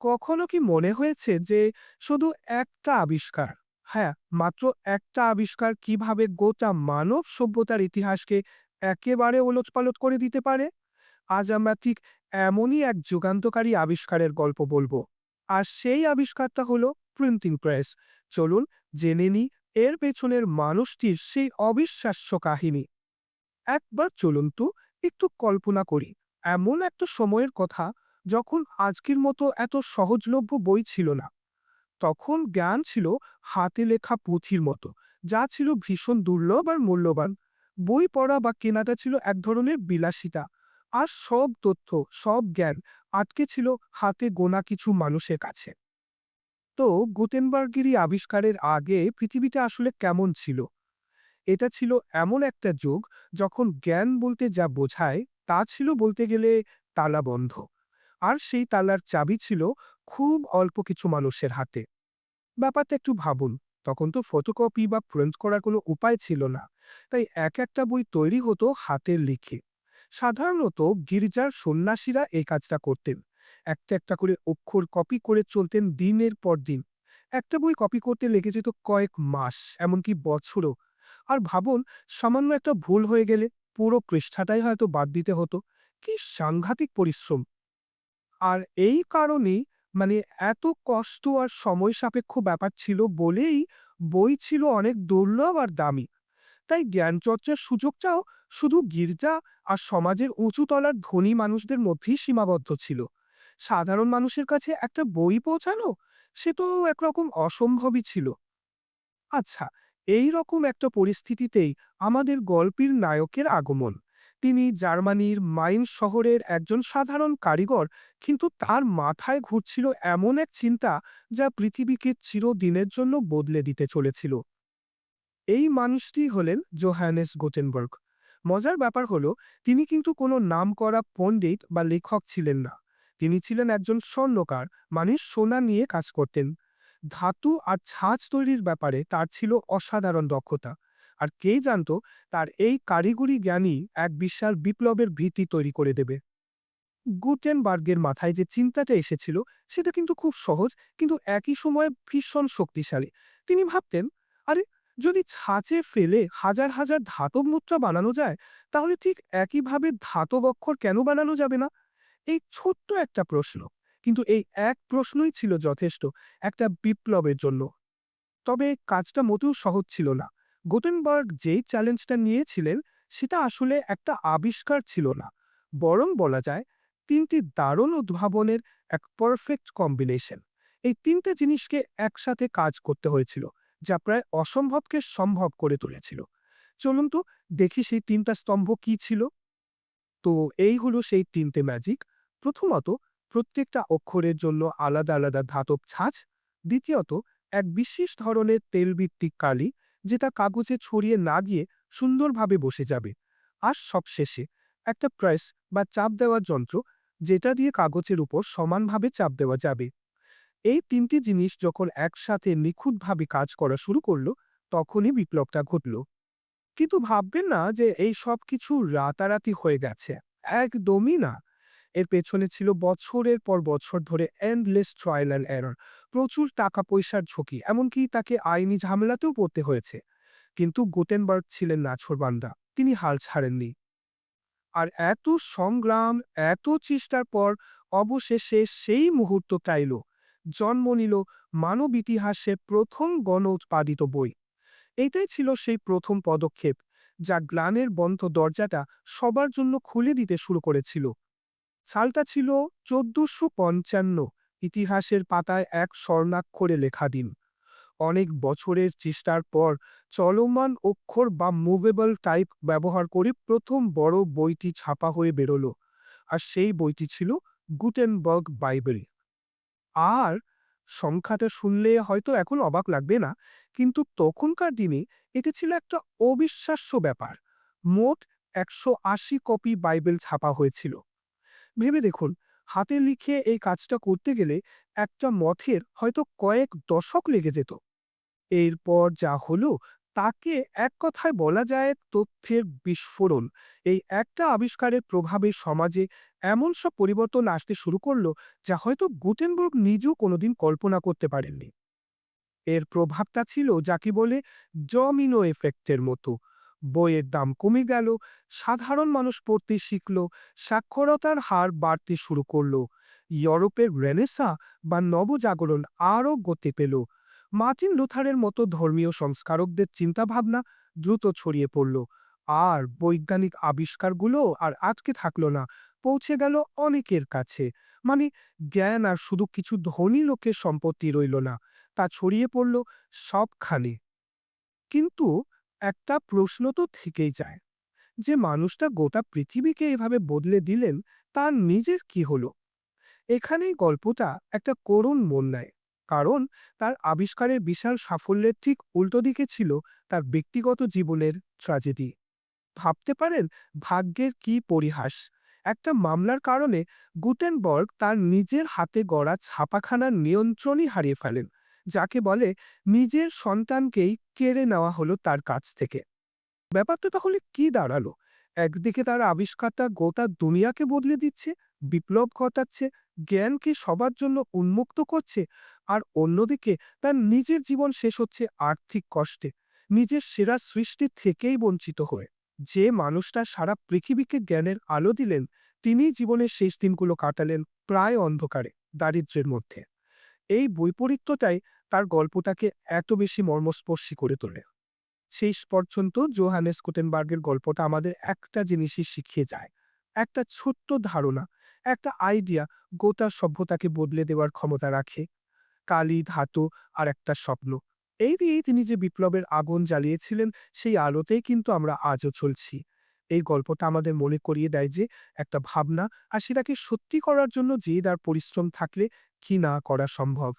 কখনো কি মনে হয়েছে যে শুধু একটা আবিষ্কার? হ্যাঁ মাত্র একটা আবিষ্কার কীভাবে গোটা মানব সভ্যতার ইতিহাসকে একেবারে ওলটপালট করে দিতে পারে? আজ আমরা ঠিক এমনই এক যুগান্তকারী আবিষ্কারের গল্প বলব। আর সেই আবিষ্কারটা হলো প্রিন্টিং প্রেস। চলুন জেনে নি এর পেছনের মানুষটির সেই অবিশ্বাস্য কাহিনী। একবার চলুন তো একটু কল্পনা করি। এমন একটা সময়ের কথা যখন আজকের মতো এত সহজলভ্য বই ছিল না। তখন জ্ঞান ছিল হাতে লেখা পুঁথির মতো, যা ছিল ভীষণ দুর্লভ আর মূল্যবান। বই পড়া বা কেনাটা ছিল এক ধরনের বিলাসিতা, আর সব তথ্য, সব জ্ঞান আটকে ছিল হাতে গোনা কিছু মানুষের কাছে। তো গুটেনবার্গেরই আবিষ্কারের আগে পৃথিবীটা আসলে কেমন ছিল? এটা ছিল এমন একটা যুগ যখন জ্ঞান বলতে যা বোঝায় তা ছিল বলতে গেলে তালা বন্ধ আর সেই তালার চাবি ছিল খুব অল্প কিছু মানুষের হাতে। ব্যাপারটা একটু ভাবুন, তখন তো ফটোকপি বা প্রিন্ট করার কোনো উপায় ছিল না, তাই এক একটা বই তৈরি হতো হাতের লিখে। সাধারণত গির্জার সন্ন্যাসীরা এই কাজটা করতেন। একটা একটা করে অক্ষর কপি করে চলতেন দিনের পর দিন। একটা বই কপি করতে লেগে যেত কয়েক মাস, এমনকি বছরও। আর ভাবুন, সামান্য একটা ভুল হয়ে গেলে পুরো পৃষ্ঠাটাই হয়তো বাদ দিতে হতো। কি সাংঘাতিক পরিশ্রম! আর এই কারণেই মানে এত কষ্ট আর সময় সাপেক্ষ ব্যাপার ছিল বলেই বই ছিল অনেক দুর্লভ আর দামি। তাই জ্ঞান জ্ঞানচর্চার সুযোগটাও শুধু গির্জা আর সমাজের উঁচু তলার ধনী মানুষদের মধ্যেই সীমাবদ্ধ ছিল। সাধারণ মানুষের কাছে একটা বই পৌঁছানো, সে তো একরকম অসম্ভবই ছিল। আচ্ছা এই রকম একটা পরিস্থিতিতেই আমাদের গল্পের নায়কের আগমন। তিনি জার্মানির মাইন শহরের একজন সাধারণ কারিগর, কিন্তু তার মাথায় ঘুরছিল এমন এক চিন্তা যা পৃথিবীকে চিরদিনের জন্য বদলে দিতে চলেছিল। এই মানুষটি হলেন জোহানেস গোটেনবার্গ। মজার ব্যাপার হলো, তিনি কিন্তু কোনো নামকরা পণ্ডিত বা লেখক ছিলেন না। তিনি ছিলেন একজন স্বর্ণকার মানে সোনা নিয়ে কাজ করতেন। ধাতু আর ছাঁচ তৈরির ব্যাপারে তার ছিল অসাধারণ দক্ষতা। আর কে জানত তার এই কারিগরি জ্ঞানই এক বিশাল বিপ্লবের ভীতি তৈরি করে দেবে। গুটেনবার্গের মাথায় যে চিন্তাটা এসেছিল, সেটা কিন্তু খুব সহজ, কিন্তু একই সময়ে ভীষণ শক্তিশালী। তিনি ভাবতেন, আরে, যদি ছাঁচে ফেলে হাজার হাজার ধাতব মুদ্রা বানানো যায়, তাহলে ঠিক একইভাবে ধাতব অক্ষর কেন বানানো যাবে না? এই ছোট্ট একটা প্রশ্ন, কিন্তু এই এক প্রশ্নই ছিল যথেষ্ট একটা বিপ্লবের জন্য। তবে কাজটা মোটেও সহজ ছিল না। গোটেনবার্গ যেই চ্যালেঞ্জটা নিয়েছিলেন, সেটা আসলে একটা আবিষ্কার ছিল না। বরং বলা যায়, তিনটি দারুণ উদ্ভাবনের এক পারফেক্ট কম্বিনেশন এই তিনটে জিনিসকে একসাথে কাজ করতে হয়েছিল, যা প্রায় অসম্ভবকে সম্ভব করে তুলেছিল। চলুন তো দেখি সেই তিনটা স্তম্ভ কি ছিল। তো এই হলো সেই তিনটে ম্যাজিক প্রথমত, প্রত্যেকটা অক্ষরের জন্য আলাদা আলাদা ধাতব ছাঁচ। দ্বিতীয়ত, এক বিশেষ ধরনের তেলভিত্তিক কালি যেটা কাগজে ছড়িয়ে না গিয়ে সুন্দরভাবে বসে যাবে। আর সবশেষে একটা প্রেস বা চাপ দেওয়ার যন্ত্র, যেটা দিয়ে কাগজের উপর সমানভাবে চাপ দেওয়া যাবে। এই তিনটি জিনিস যখন একসাথে নিখুঁতভাবে কাজ করা শুরু করল, তখনই বিপ্লবটা ঘটল। কিন্তু ভাববেন না যে এই সব কিছু রাতারাতি হয়ে গেছে। একদমই না। এর পেছনে ছিল বছরের পর বছর ধরে এন্ডলেস ট্রায়াল অ্যান্ড এরর প্রচুর টাকা পয়সার ঝুঁকি, এমনকি তাকে আইনি ঝামেলাতেও পড়তে হয়েছে। কিন্তু গুটেনবার্গ ছিলেন নাছরবান্দা তিনি হাল ছাড়েননি। আর এত সংগ্রাম, এত চেষ্টার পর অবশেষে সেই মুহূর্ত চাইল জন্ম নিল মানব ইতিহাসে প্রথম গণ উৎপাদিত বই। এটাই ছিল সেই প্রথম পদক্ষেপ, যা গ্লানের বন্ধ দরজাটা সবার জন্য খুলে দিতে শুরু করেছিল। সালটা ছিল চোদ্দশো পঞ্চান্ন ইতিহাসের পাতায় এক স্বর্ণাক্ষরে লেখা দিন। অনেক বছরের চেষ্টার পর চলমান অক্ষর বা মুভেবল টাইপ ব্যবহার করে প্রথম বড় বইটি ছাপা হয়ে বেরোল, আর সেই বইটি ছিল গুটেনবার্গ বাইবেল আর সংখ্যাটা শুনলে হয়তো এখন অবাক লাগবে না, কিন্তু তখনকার দিনে এটি ছিল একটা অবিশ্বাস্য ব্যাপার। মোট একশো আশি কপি বাইবেল ছাপা হয়েছিল। ভেবে দেখুন, হাতে লিখে এই কাজটা করতে গেলে একটা মথের হয়তো কয়েক দশক লেগে যেত। এরপর যা হলো, তাকে এক কথায় বলা যায় তথ্যের বিস্ফোরণ। এই একটা আবিষ্কারের প্রভাবে সমাজে এমন সব পরিবর্তন আসতে শুরু করল, যা হয়তো গুটেনবর্গ নিজেও কোনোদিন কল্পনা করতে পারেননি। এর প্রভাবটা ছিল, যাকে বলে ডমিনো এফেক্টের মতো। বইয়ের দাম কমে গেল, সাধারণ মানুষ পড়তে শিখল, সাক্ষরতার হার বাড়তে শুরু করল, ইউরোপের রেনেসা বা নবজাগরণ আরও গতি পেল। মার্টিন লুথারের মতো ধর্মীয় সংস্কারকদের চিন্তাভাবনা দ্রুত ছড়িয়ে পড়ল, আর বৈজ্ঞানিক আবিষ্কারগুলো আর আটকে থাকল না, পৌঁছে গেল অনেকের কাছে মানে জ্ঞান আর শুধু কিছু ধনী লোকের সম্পত্তি রইল না, তা ছড়িয়ে পড়ল সবখানে। কিন্তু একটা প্রশ্ন তো থেকেই যায় যে, মানুষটা গোটা পৃথিবীকে এভাবে বদলে দিলেন, তার নিজের কি হলো? এখানেই গল্পটা একটা করুণ মন নেয়, কারণ তার আবিষ্কারের বিশাল সাফল্যের ঠিক উল্টো দিকে ছিল তার ব্যক্তিগত জীবনের ট্র্যাজেডি ভাবতে পারেন ভাগ্যের কি পরিহাস? একটা মামলার কারণে গুটেনবর্গ তার নিজের হাতে গড়া ছাপাখানার নিয়ন্ত্রণই হারিয়ে ফেলেন। যাকে বলে নিজের সন্তানকেই কেড়ে নেওয়া হলো তার কাছ থেকে। ব্যাপারটা তাহলে কি দাঁড়াল? একদিকে তার আবিষ্কারটা গোটা দুনিয়াকে বদলে দিচ্ছে, বিপ্লব ঘটাচ্ছে জ্ঞানকে সবার জন্য উন্মুক্ত করছে, আর অন্যদিকে তার নিজের জীবন শেষ হচ্ছে আর্থিক কষ্টে, নিজের সেরা সৃষ্টি থেকেই বঞ্চিত হয়ে। যে মানুষটা সারা পৃথিবীকে জ্ঞানের আলো দিলেন, তিনিই জীবনের শেষ দিনগুলো কাটালেন প্রায় অন্ধকারে, দারিদ্র্যের মধ্যে। এই বৈপরীত্যটাই তার গল্পটাকে এত বেশি মর্মস্পর্শী করে তোলে। শেষ পর্যন্ত জোহানেস কোটেনবার্গের গল্পটা আমাদের একটা জিনিসই শিখিয়ে যায়। একটা ছোট্ট ধারণা, একটা আইডিয়া গোটা সভ্যতাকে বদলে দেওয়ার ক্ষমতা রাখে। কালি, ধাতু আর একটা স্বপ্ন। এই দিয়েই তিনি যে বিপ্লবের আগুন জ্বালিয়েছিলেন, সেই আলোতেই কিন্তু আমরা আজও চলছি। এই গল্পটা আমাদের মনে করিয়ে দেয় যে একটা ভাবনা, আর সেটাকে সত্যি করার জন্য যে তার পরিশ্রম থাকলে কি না করা সম্ভব।